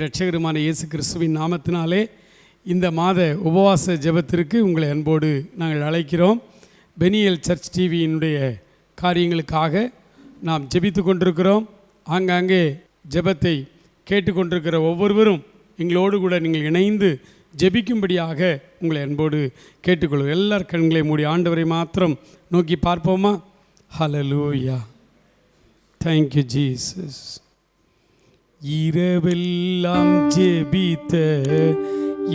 ஆண்டவரும் இரட்சகருமான இயேசு கிறிஸ்துவின் நாமத்தினாலே இந்த மாத உபவாச ஜெபத்திற்கு உங்களை அன்போடு நாங்கள் அழைக்கிறோம். பெனியல் சர்ச் டிவியினுடைய காரியங்களுக்காக நாம் ஜெபித்து கொண்டிருக்கிறோம். ஆங்காங்கே ஜெபத்தை கேட்டுக்கொண்டிருக்கிற ஒவ்வொருவரும் எங்களோடு கூட நீங்கள் இணைந்து ஜெபிக்கும்படியாக உங்களை அன்போடு கேட்டுக்கொள்வோம் எல்லார் கண்களை மூடி ஆண்டவரை மாத்திரம் நோக்கி பார்ப்போமா? ஹலலூயா தேங்க்யூ ஜீசஸ் இரவெல்லாம் ஜெபித்த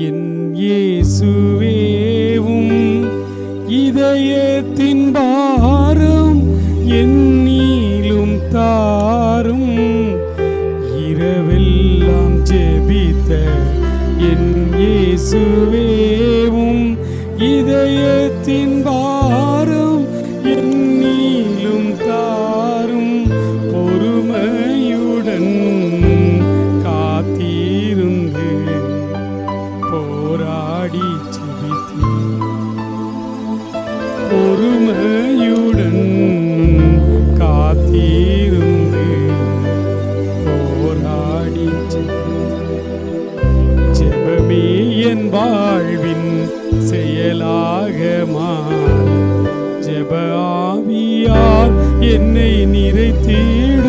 என் இயேசுவேவும் இதயத்தின் பாரம் என்னிலும் தாரும். இரவெல்லாம் ஜெபித்த என் இயேசுவே என்னை நிறைத்திடுமே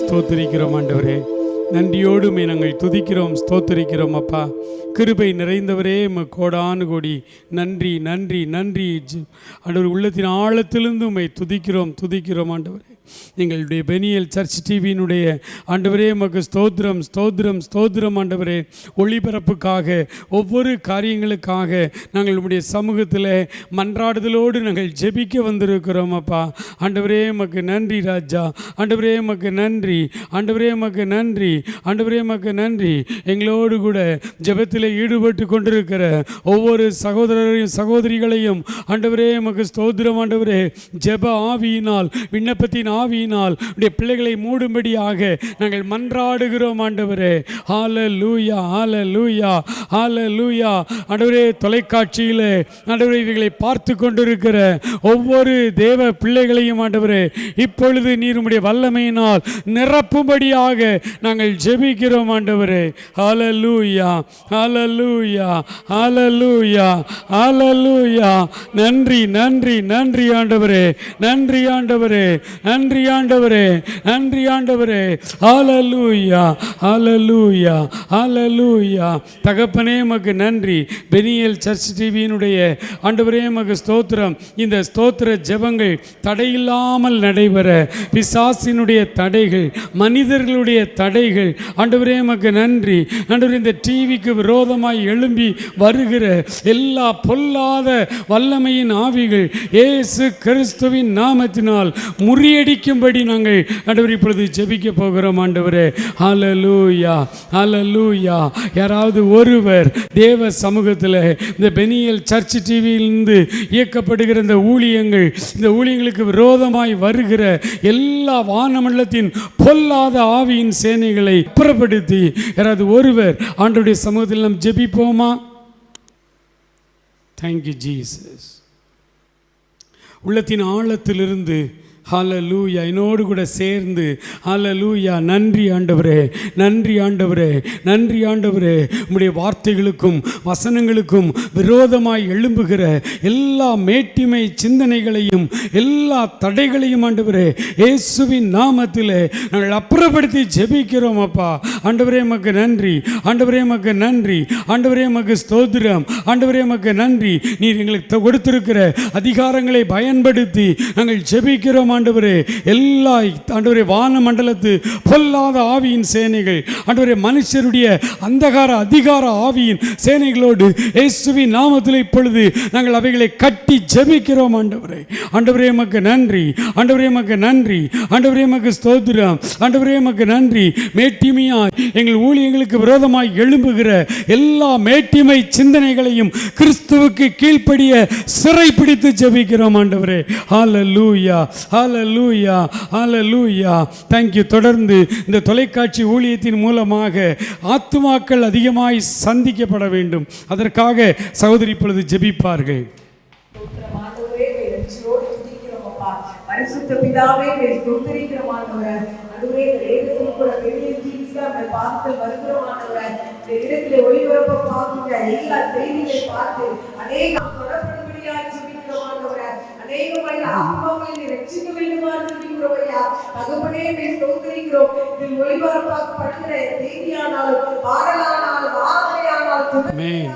ஸ்தோத்திரிக்கிறோம் ஆண்டவரே. நன்றியோடுமே நாங்கள் துதிக்கிறோம் ஸ்தோத்தரிக்கிறோம் அப்பா. கிருபை நிறைந்தவரே உமக்கு கோடானு கோடி. நன்றி நன்றி நன்றி. ஜி- ஆண்டவர் உள்ளத்தின் ஆழத்திலிருந்து உம்மை துதிக்கிறோம் துதிக்கிறோம் ஆண்டவரே. எங்களுடைய பெனியல் சர்ச் டிவியினுடைய ஆண்டவரே உமக்கு ஸ்தோத்திரம் ஸ்தோத்திரம் ஸ்தோத்திரம் ஆண்டவரே. ஒளிபரப்புக்காக ஒவ்வொரு காரியங்களுக்காக நாங்கள் உடைய சமூகத்தில் மன்றாடுதலோடு நாங்கள் ஜெபிக்க வந்திருக்கிறோம் அப்பா. ஆண்டவரே உமக்கு நன்றி ராஜா. ஆண்டவரே உமக்கு நன்றி. ஆண்டவரே உமக்கு நன்றி. ஆண்டவரே உமக்கு நன்றி. எங்களோடு கூட ஜெபத்தில் ஈடுபட்டு கொண்டிருக்கிற ஒவ்வொரு சகோதரரையும் சகோதரிகளையும் ஆண்டவரே உமக்கு ஸ்தோத்திரம் ஆண்டவரே. ஜெப ஆவியினால் விண்ணப்பத்தின் ஆவியினால் உடைய பிள்ளைகளை மூடும்படியாக நாங்கள் மன்றாடுகிறோம் ஆண்டவரே. ஆல லூயா ஆல லூயா ஆல லூயா ஆண்டவரே தொலைக்காட்சியில் ஆண்டவரே இவைகளை பார்த்து கொண்டிருக்கிற ஒவ்வொரு தேவ பிள்ளைகளையும் ஆண்டவரே இப்பொழுது நீர் உடைய வல்லமையினால் நிரப்பும்படியாக நாங்கள் ஜெபிக்கிறோம் ஆண்டவரே. ஆல லூயா ஆல லூயா ஆல லூயா ஆல லூயா நன்றி நன்றி நன்றி ஆண்டவரே. நன்றி ஆண்டவரே. நன்றி. நன்றி ஆண்டவரே நன்றி ஆண்டவரே. ஆலலூயா ஆலலூயா ஆலலூயா தகப்பனே மக்கு நன்றி. பெனியல் சர்ச் டிவியினுடைய ஆண்டவரே மக்கு ஸ்தோத்திரம். இந்த ஸ்தோத்திர ஜபங்கள் தடையில்லாமல் நடைபெற பிசாசினுடைய தடைகள் மனிதர்களுடைய தடைகள். ஆண்டவரே மக்கு நன்றி. ஆண்டவர் இந்த டிவிக்கு விரோதமாய் எழும்பி வருகிற எல்லா பொல்லாத வல்லமையின் ஆவிகள் ஏசு கிறிஸ்துவின் நாமத்தினால் முறியடி முறியடிக்கும்படி நாங்கள் ஆண்டவர் இப்பொழுது ஜெபிக்க போகிறோம் ஆண்டவரே. ஹலலூயா ஹலலூயா யாராவது ஒருவர் தேவ சமூகத்தில் இந்த பெனியல் சர்ச் டிவியிலிருந்து இயக்கப்படுகிற இந்த ஊழியங்கள் இந்த ஊழியங்களுக்கு விரோதமாய் வருகிற எல்லா வானமண்டலத்தின் பொல்லாத ஆவியின் சேனைகளை புறப்படுத்தி யாராவது ஒருவர் ஆண்டவருடைய சமூகத்தில் நாம் ஜெபிப்போமா? தேங்க்யூ ஜீசஸ் உள்ளத்தின் ஆழத்திலிருந்து ஹalleluya என்னோடு கூட சேர்ந்து ஹalleluya நன்றி ஆண்டவரே நன்றி ஆண்டவரே நன்றி ஆண்டவரே. உம்முடைய வார்த்தைகளுக்கும் வசனங்களுக்கும் விரோதமாய் எழும்புகிற எல்லா மேட்டிமை சிந்தனைகளையும் எல்லா தடைகளையும் ஆண்டவரே இயேசுவின் நாமத்தில் நாங்கள் அப்புறப்படுத்தி ஜெபிக்கிறோம் அப்பா. ஆண்டவரே மக்கு நன்றி. ஆண்டவரே மக்கு நன்றி. ஆண்டவரே மக்கு ஸ்தோத்திரம். ஆண்டவரே மக்கு நன்றி. நீர் எங்களுக்கு கொடுத்திருக்கிற அதிகாரங்களை பயன்படுத்தி நாங்கள் ஜெபிக்கிறோம் ஆண்டவரே எல்லா ஆண்டவரே வான மண்டலத்து பொல்லாத ஆவியின் சேனைகள் ஆண்டவரே மனுஷருடைய அந்தகார அதிகார ஆவியின் சேனைகளோடு இயேசுவின் நாமத்தில் இப்பொழுது நாங்கள் அவைகளை கட்டி ஜெபிக்கிறோம் ஆண்டவரே. ஆண்டவரே மக்கு நன்றி. ஆண்டவரே மக்கு நன்றி. ஆண்டவரே மக்கு ஸ்தோத்திரம். ஆண்டவரே மக்கு நன்றி. மேட்டிமையாய் எங்கள் ஊழியங்களுக்கு விரோதமாய் எழும்புகிற எல்லா மேட்டிமை சிந்தனைகளையும் கிறிஸ்துவுக்கு கீழ்ப்படிய சிறைப்பிடித்து ஜெபிக்கிறோம் ஆண்டவரே. ஹால லூயா ஹalleluya thank தேங்க்யூ தொடர்ந்து இந்த தொலைக்காட்சி ஊழியத்தின் மூலமாக ஆத்துமாக்கள் அதிகமாய் சந்திக்கப்பட வேண்டும். அதற்காக சகோதரி இப்பொழுது ஜெபிப்பார்கள். பரிசுத்த பிதாவே அதுவே இந்த கூட நம்மை பார்த்து வருகிறோம் இந்த ஒளிபரப்ப எல்லா செய்திகளை பார்த்து அநேகம் அநேகமாய் ஆத்மாக்களை ரட்சிக்க தகப்பனே உம்மை ஸ்தோத்திரிக்கிறோம். இதில் ஒளிபரப்பாக்கப்படுகிற செய்தியானாலும் பாடலானாலும் ஆராதனையானாலும் ஆமென்.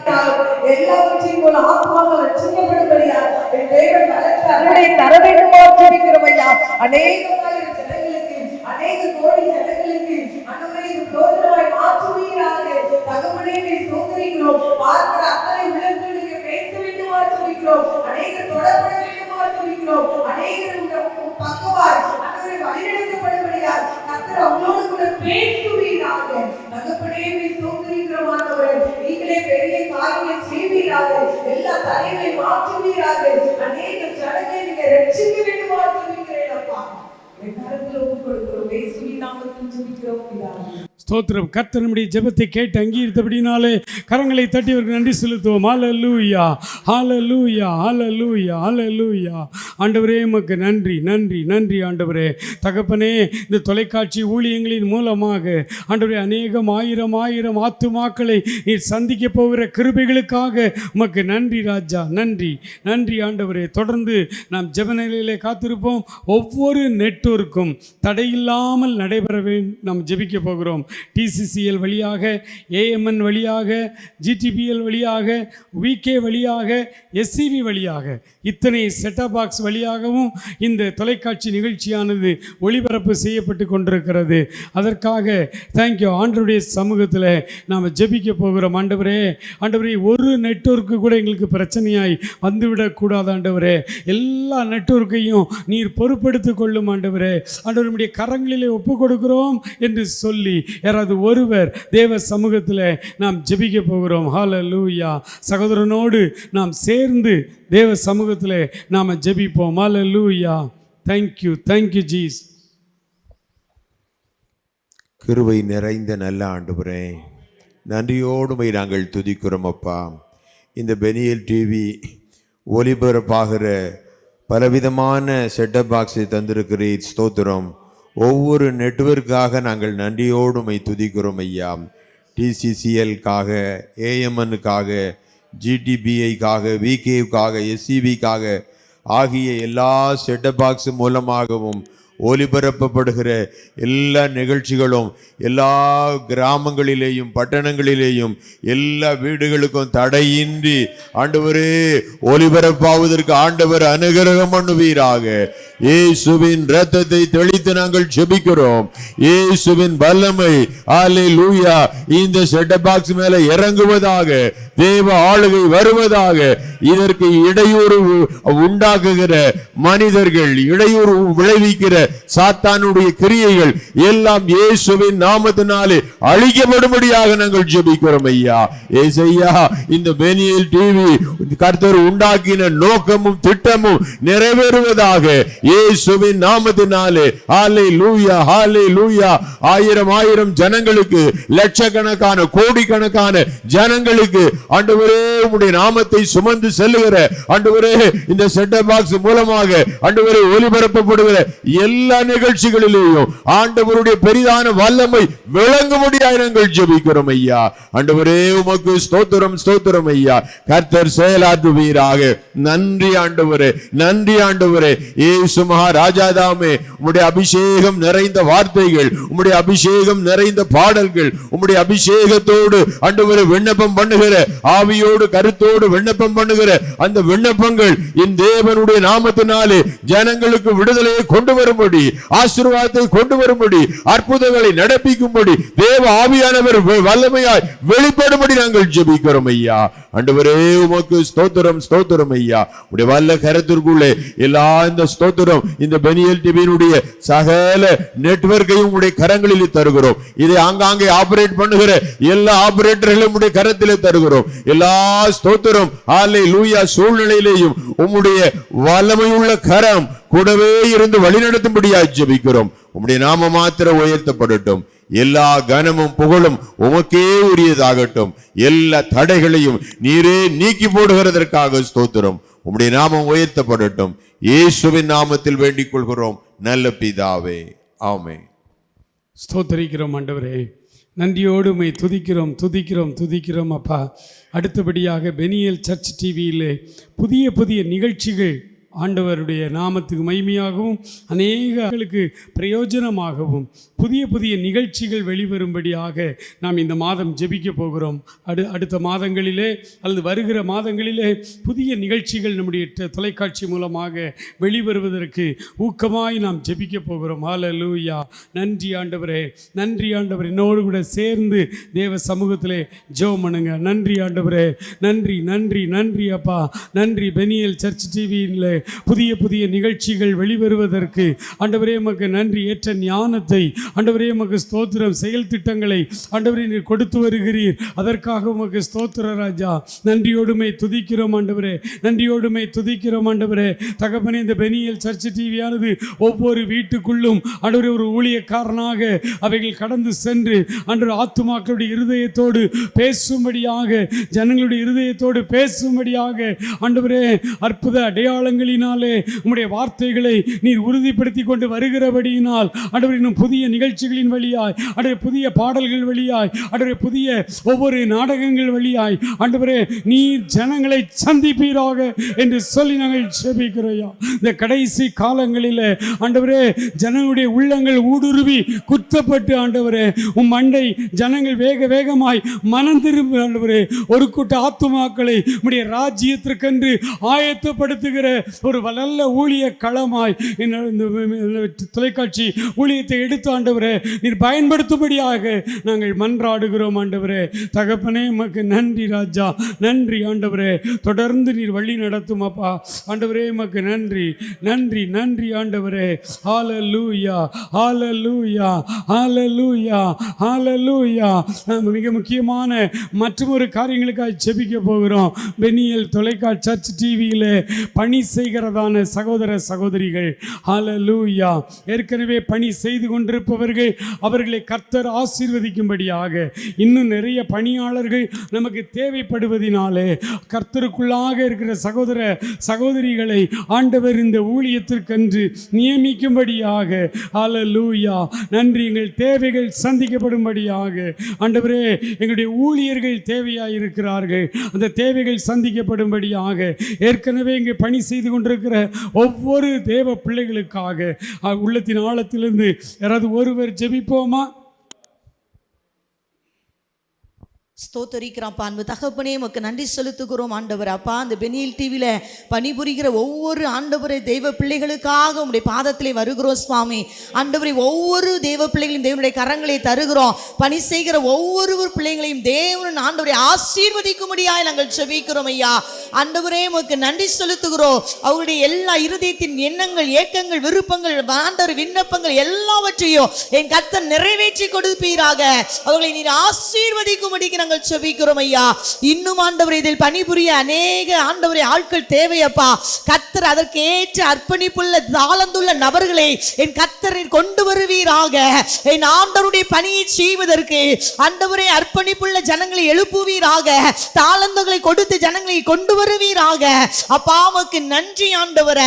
எல்லாவற்றையும் போல ஆத்மாக்கள் ரட்சிக்கப்படும்படியா என் தேவன் பலத்த அருளை தர வேண்டுமா ஜெபிக்கிறோம் ஐயா. அநேகமாயிரம் ஜனங்களுக்கு அநேக கோடி ஜனங்களுக்கு அனுமதி பிரோஜனமாய் மாற்றுவீராக. தகவலே சோதரிக்கிறோம் பார்க்கிற அத்தனை உள்ளங்களுக்கு பேச வேண்டுமா ஜெபிக்கிறோம் அநேக வேண்டுமா ஜெபிக்கிறோம் அநேக பக்கவாய் அன்றைய வழிநடத்தப்படும்படியா கர்த்தர் அவங்களோடு கூட பேசுவீராக. தகப்பனே சோதரிக்கிறோம் நீங்களே பெரிய காரியம் செய்வீராக. எல்லா தடைகளை மாற்றுவீராக. அநேக ஜனங்களை நீங்க ரட்சிக்க வேண்டுமா ஜெபிக்கிறேன் அப்பா. என் கரத்தில் ஒப்புக் கொடுக்கிறோம் இயேசுவின் நாமத்தில் ஸ்தோத்திரம். கர்த்தர் நம்முடைய ஜெபத்தை கேட்டு அங்கீகரித்தபடினாலே கரங்களை தட்டி அவருக்கு நன்றி செலுத்துவோம். ஹalleluya ஹalleluya ஹalleluya ஹalleluya ஆண்டவரே உமக்கு நன்றி நன்றி நன்றி ஆண்டவரே. தகப்பனே இந்த தொலைக்காட்சி ஊழியங்களின் மூலமாக ஆண்டவரே அநேகம் ஆயிரம் ஆயிரம் ஆத்துமாக்களை நீர் சந்திக்க போகிற கிருபைகளுக்காக உமக்கு நன்றி ராஜா நன்றி நன்றி ஆண்டவரே. தொடர்ந்து நாம் ஜெப நிலையிலே காத்திருப்போம். ஒவ்வொரு நெட்வொர்க்கும் தடையில்லாமல் நடைபெற வேண்டும் நாம் ஜெபிக்க போகிறோம். டிசிசிஎல் வழியாக ஏஎம்என் வழியாக ஜிடிபிஎல் வழியாக விகே வழியாக எஸ்சிபி வழியாக. இத்தனை செட்டப் பாக்ஸ் வழியாகவும் இந்த தொலைக்காட்சி நிகழ்ச்சியானது ஒளிபரப்பு செய்யப்பட்டு கொண்டிருக்கிறது. அதற்காக தேங்க்யூ ஆண்டருடைய சமூகத்தில் நாம் ஜெபிக்க போகிறோம். ஆண்டவரே ஆண்டவரே ஒரு நெட்வொர்க்கு கூட எங்களுக்கு பிரச்சனையாய் வந்துவிடக்கூடாது ஆண்டவரே. எல்லா நெட்வொர்க்கையும் நீர் பொறுப்படுத்திக் கொள்ளும் ஆண்டவரே. ஆண்டவர் நம்முடைய கரங்களிலே ஒப்பு கொடுக்கிறோம் என்று சொல்லி யாராவது ஒருவர் தேவ சமூகத்தில் நாம் ஜெபிக்க போகிறோம். ஹால லூயா சகோதரனோடு நாம் சேர்ந்து தேவ சமூகத்தில் நாம் ஜெபிப்போம். லூயா தேங்க்யூ தேங்க்யூ ஜீஸ் கிருவை நிறைந்த நல்ல ஆண்டவரே நன்றியோடுமை நாங்கள் துதிக்கிறோம் அப்பா. இந்த பெனியல் டிவி ஒளிபரப்பாகிற பலவிதமான செட்டப் பாக்ஸை தந்திருக்கிறீர். ஸ்தோத்திரம். ஒவ்வொரு நெட்வொர்க்காக நாங்கள் நன்றியோடுமை துதிக்கிறோம் ஐயா. டிசிசிஎல்காக ஏஎம்என்னுக்காக ஜிடிபிஐக்காக விகேவுக்காக எஸ்சிபிக்காக ஆகிய எல்லா செட்டப் பாக்ஸ் மூலமாகவும் ஒலிபரப்பப்படுகிற எல்லா நிகழ்ச்சிகளும் எல்லா கிராமங்களிலேயும் பட்டணங்களிலேயும் எல்லா வீடுகளுக்கும் தடையின்றி ஆண்டவரே ஒலிபரப்பாவதற்கு ஆண்டவர் அனுகிரகம் பண்ணுவீராக. இயேசுவின் ரத்தத்தை தெளித்து நாங்கள் செபிக்கிறோம் இயேசுவின் வல்லமை ஆலே லூயா இந்த செட்ட பாக்ஸ் மேல இறங்குவதாக தேவ ஆளுகை வருவதாக இதற்கு இடையூறு உண்டாக்குகிற மனிதர்கள் இடையூறு விளைவிக்கிற சாத்தானுடைய கிரியைகள் எல்லாம் இயேசுவின் நாமத்தினாலே அழிக்கப்படும்படியாக நாங்கள் ஜெபிக்கிறோம் ஐயா. ஏசையா இந்த பெனியல் டிவி கர்த்தர் உண்டாக்கின நோக்கமும் திட்டமும் நிறைவேறுவதாக இயேசுவின் நாமத்தினாலே. ஹாலே லூயா ஹாலே லூயா ஆயிரம் ஆயிரம் ஜனங்களுக்கு லட்சக்கணக்கான கோடிக்கணக்கான ஜனங்களுக்கு ஆண்டவரே உம்முடைய நாமத்தை சுமந்து செல்லுகிற ஆண்டவரே இந்த செட்டப் பாக்ஸ் மூலமாக ஆண்டவரே ஒளிபரப்பப்படுகிற எல்லா நிகழ்ச்சிகளிலேயும் ஆண்டவருடைய பெரிதான வல்லமை விளங்கும்படியாய் நாங்கள் ஜெபிக்கிறோம் ஐயா. ஆண்டவரே உமக்கு ஸ்தோத்திரம் ஸ்தோத்திரம் ஐயா. கர்த்தர் செயலாற்றுவீராக. நன்றி ஆண்டவரே நன்றி ஆண்டவரே. ஏசு மகாராஜாதாமே உம்முடைய அபிஷேகம் நிறைந்த வார்த்தைகள் உம்முடைய அபிஷேகம் நிறைந்த பாடல்கள் உம்முடைய அபிஷேகத்தோடு ஆண்டவரே விண்ணப்பம் பண்ணுகிற ஆவியோடு கருத்தோடு விண்ணப்பம் பண்ணுகிற அந்த விண்ணப்பங்கள் என் தேவனுடைய நாமத்தினாலே ஜனங்களுக்கு விடுதலையை கொண்டு வரும்படி ஆசீர்வாதத்தை கொண்டு வரும்படி அற்புதங்களை நடப்பிக்கும்படி தேவ ஆவியானவர் வல்லமையாய் வெளிப்படும்படி நாங்கள் ஜெபிக்கிறோம் ஐயா. ஆண்டவரே உமக்கு ஸ்தோத்திரம் ஸ்தோத்திரம் ஐயா. உடைய வல்ல கருத்திற்குள்ளே எல்லா இந்த ஸ்தோத்திரம் இந்த பெனியல் டிவியினுடைய சகல நெட்வொர்க்கையும் உடைய கரங்களில் தருகிறோம். இதை ஆங்காங்கே ஆபரேட் பண்ணுகிற எல்லா ஆபரேட்டர்களும் உடைய கரத்திலே தருகிறோம். எல்லா ஸ்தோத்திரம் ஆலை லூயா சூழ்நிலையிலேயும் உம்முடைய வல்லமையுள்ள கரம் கூடவே இருந்து வழிநடத்தும்படியாய் ஜபிக்கிறோம். உம்முடைய நாம மாத்திர உயர்த்தப்படட்டும். எல்லா கனமும் புகழும் உமக்கே உரியதாகட்டும். எல்லா தடைகளையும் நீரே நீக்கி போடுகிறதற்காக ஸ்தோத்திரம். உம்முடைய நாமம் உயர்த்தப்படட்டும். இயேசுவின் நாமத்தில் வேண்டிக் கொள்கிறோம். நல்ல பிதாவே. ஆமே ஸ்தோத்தரிக்கிறோம் ஆண்டவரே. நன்றியோடு உமை துதிக்கிறோம் துதிக்கிறோம் துதிக்கிறோம் அப்பா. அடுத்தபடியாக பெனியல் சர்ச் டிவியிலே புதிய புதிய நிகழ்ச்சிகள் ஆண்டவருடைய நாமத்துக்கு மகிமையாகவும் அநேகங்களுக்கு பிரயோஜனமாகவும் புதிய புதிய நிகழ்ச்சிகள் வெளிவரும்படியாக நாம் இந்த மாதம் ஜெபிக்க போகிறோம். அடு அடுத்த மாதங்களிலே அல்லது வருகிற மாதங்களிலே புதிய நிகழ்ச்சிகள் நம்முடைய தொலைக்காட்சி மூலமாக வெளிவருவதற்கு ஊக்கமாய் நாம் ஜெபிக்க போகிறோம். ஹalleluya நன்றி ஆண்டவரே நன்றி ஆண்டவர். என்னோடு கூட சேர்ந்து தேவ சமூகத்திலே ஜெபம் பண்ணுங்க. நன்றி ஆண்டவரே நன்றி நன்றி நன்றி அப்பா. நன்றி பெனியல் சர்ச் டிவியில் புதிய புதிய நிகழ்ச்சிகள் வெளிவருவதற்கு ஆண்டவரே உமக்கு நன்றி. ஏற்ற ஞானத்தை ஆண்டவரே உமக்கு ஸ்தோத்திரம். செயல் திட்டங்களை ஆண்டவரே நீர் கொடுத்து வருகிறீர். அதற்காக உமக்கு ஸ்தோத்திர ராஜா. நன்றியோடுமை துதிக்கிறோம் ஆண்டவரே. நன்றியோடுமை துதிக்கிறோம் ஆண்டவரே. தகப்பனே இந்த பெனியல் சர்ச் டிவியானது ஒவ்வொரு வீட்டுக்குள்ளும் ஆண்டவரே ஒரு ஊழியக்காரனாக அவைகள் கடந்து சென்று அன்று ஆத்துமாக்களுடைய இருதயத்தோடு பேசும்படியாக ஜனங்களுடைய இருதயத்தோடு பேசும்படியாக ஆண்டவரே அற்புத அடையாளங்கள் வார்த்தைகளினாலே உம்முடைய வார்த்தைகளை நீர் உறுதிப்படுத்தி கொண்டு வருகிறபடியினால் ஆண்டவரே இன்னும் புதிய நிகழ்ச்சிகளின் வழியாய் ஆண்டவரே புதிய பாடல்கள் வழியாய் ஆண்டவரே புதிய ஒவ்வொரு நாடகங்கள் வழியாய் ஆண்டவரே நீர் ஜனங்களை சந்திப்பீராக என்று சொல்லி நாங்கள் செபிக்கிறோம் இந்த கடைசி காலங்களில் ஆண்டவரே ஜனங்களுடைய உள்ளங்கள் ஊடுருவி குத்தப்பட்டு ஆண்டவரே உம் மண்டை ஜனங்கள் வேக வேகமாய் மனம் திரும்ப ஆண்டவரே ஒரு கூட்ட ஆத்துமாக்களை உடைய ராஜ்யத்திற்கென்று ஆயத்தப்படுத்துகிற ஒரு நல்ல ஊழிய களமாய் இந்த தொலைக்காட்சி ஊழியத்தை எடுத்து ஆண்டவரே நீர் பயன்படுத்தும்படியாக நாங்கள் மன்றாடுகிறோம் ஆண்டவரே. தகப்பனே உமக்கு நன்றி ராஜா நன்றி ஆண்டவரே. தொடர்ந்து நீர் வழி நடத்தும் அப்பா. ஆண்டவரே உமக்கு நன்றி நன்றி நன்றி ஆண்டவரே. ஹால லூயா ஹால லூயா ஹால லூயா ஹால நாம் மிக முக்கியமான மற்றொரு காரியங்களுக்காக செபிக்க போகிறோம். பெனியல் தொலைக்காட்சி சர்ச் டிவியில் பணி செய்கிறதான சகோதர சகோதரிகள். ஹலலூயா ஏற்கனவே பணி செய்து கொண்டிருப்பவர்கள் அவர்களை கர்த்தர் ஆசீர்வதிக்கும்படியாக இன்னும் நிறைய பணியாளர்கள் நமக்கு தேவைப்படுவதினாலே கர்த்தருக்குள்ளாக இருக்கிற சகோதர சகோதரிகளை ஆண்டவர் இந்த ஊழியத்திற்கென்று நியமிக்கும்படியாக ஹலலூயா நன்றி எங்கள் தேவைகள் சந்திக்கப்படும்படியாக. ஆண்டவரே எங்களுடைய ஊழியர்கள் தேவையாக இருக்கிறார்கள் அந்த தேவைகள் சந்திக்கப்படும்படியாக ஏற்கனவே இங்கே பணி செய்து கொண்டிருக்கிற ஒவ்வொரு தேவ பிள்ளைகளுக்காக உள்ளத்தின் ஆழத்திலிருந்து யாராவது ஒருவர் ஜெபிப்போமா? ஸ்தோத்தரிக்கிறோம் அன்பு தகப்பனே உமக்கு நன்றி செலுத்துகிறோம் ஆண்டவர். அப்பா அந்த பெனியில் டிவியில் பணிபுரிகிற ஒவ்வொரு ஆண்டவரை தெய்வ பிள்ளைகளுக்காக உங்களுடைய பாதத்திலே வருகிறோம் சுவாமி. ஆண்டவரை ஒவ்வொரு தெய்வ பிள்ளைகளையும் தேவனுடைய கரங்களை தருகிறோம். பணி செய்கிற ஒவ்வொரு பிள்ளைகளையும் தேவன் ஆண்டவரை ஆசீர்வதிக்கும்படியாய் நாங்கள் செபிக்கிறோம் ஐயா. ஆண்டவரே உமக்கு நன்றி செலுத்துகிறோம். அவருடைய எல்லா இருதயத்தின் எண்ணங்கள் ஏக்கங்கள் விருப்பங்கள் ஆண்டவர் விண்ணப்பங்கள் எல்லாவற்றையும் என் கர்த்தர் நிறைவேற்றி கொடுப்பீராக. அவர்களை நீர் ஆசீர்வதிக்கும்படிக்கு நாங்கள் செபிக்கிறோம் ஐயா. இன்னும் ஆண்டவர் இதில் பணிபுரிய அநேக ஆண்டவரை ஆட்கள் தேவையப்பா கத்தர் அதற்கு ஏற்ற அர்ப்பணிப்புள்ள தாளந்துள்ள நபர்களை என் கத்தரை கொண்டு வருவீராக. என் ஆண்டவருடைய பணியை செய்வதற்கு ஆண்டவரை அர்ப்பணிப்புள்ள ஜனங்களை எழுப்புவீராக. தாளந்துகளை கொடுத்து ஜனங்களை கொண்டு வருவீராக. அப்பாவுக்கு நன்றி ஆண்டவர.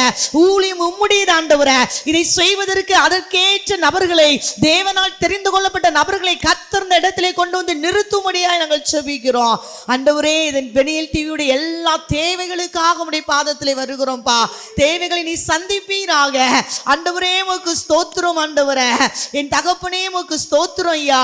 ஊழியம் உம்முடைய ஆண்டவர. இதை செய்வதற்கு அதற்கேற்ற நபர்களை தேவனால் தெரிந்து கொள்ளப்பட்ட நபர்களை கத்திருந்த இடத்திலே கொண்டு வந்து நிறுத்தும்படியாய் நாங்கள் செபிக்கிறோம். அண்டவரே இதன் பெனியல் டிவியுடைய எல்லா தேவைகளுக்காக உடைய பாதத்தில் வருகிறோம்ப்பா தேவைகளை நீ சந்திப்பீராக. அண்டவரே உமக்கு ஸ்தோத்திரம் ஆண்டவரே என் தகப்பனே உமக்கு ஸ்தோத்திரம் ஐயா.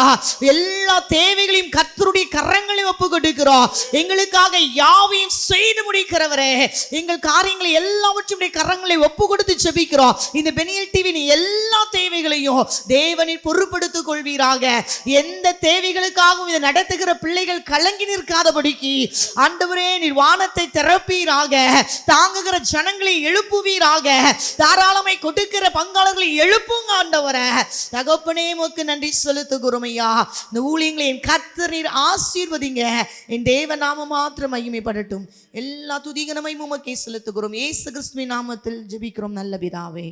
எல்லா தேவைகளையும் கர்த்தருடைய கரங்களையும் ஒப்பு கொடுக்கிறோம் எங்களுக்காக யாவையும் செய்து முடிக்கிறவரே. எங்கள் காரியங்களை எல்லாவற்றும் கரங்களை ஒப்பு கொடுத்து செபிக்கிறோம். இந்த பெனியல் டிவி நீ எல்லா தேவைகளையும் தேவனின் பொறுப்படுத்திக் கொள்வீராக. எந்த தேவைகளுக்காகவும் இதை நடத்துகிற பிள்ளைகள் கலங்கி நிற்காதபடிக்கு ஆண்டவரே நீர் வானத்தை திறப்பீராக. தாங்குகிற ஜனங்களை எழுப்புவீராக. தாராளமை கொடுக்கிற பங்காளர்களை எழுப்புங்க ஆண்டவரை. தகப்பனே உமக்கு நன்றி செலுத்துகிறோம் ஐயா இந்த ஊழியங்களை என் கர்த்தர் நீர் ஆசீர்வதிங்க. என் தேவ நாம மாத்திரம் மகிமைப்படட்டும். எல்லா துதிகனமையும் உமக்கே செலுத்துகிறோம். ஏசு கிறிஸ்துவின் நாமத்தில் ஜெபிக்கிறோம். நல்ல பிதாவே.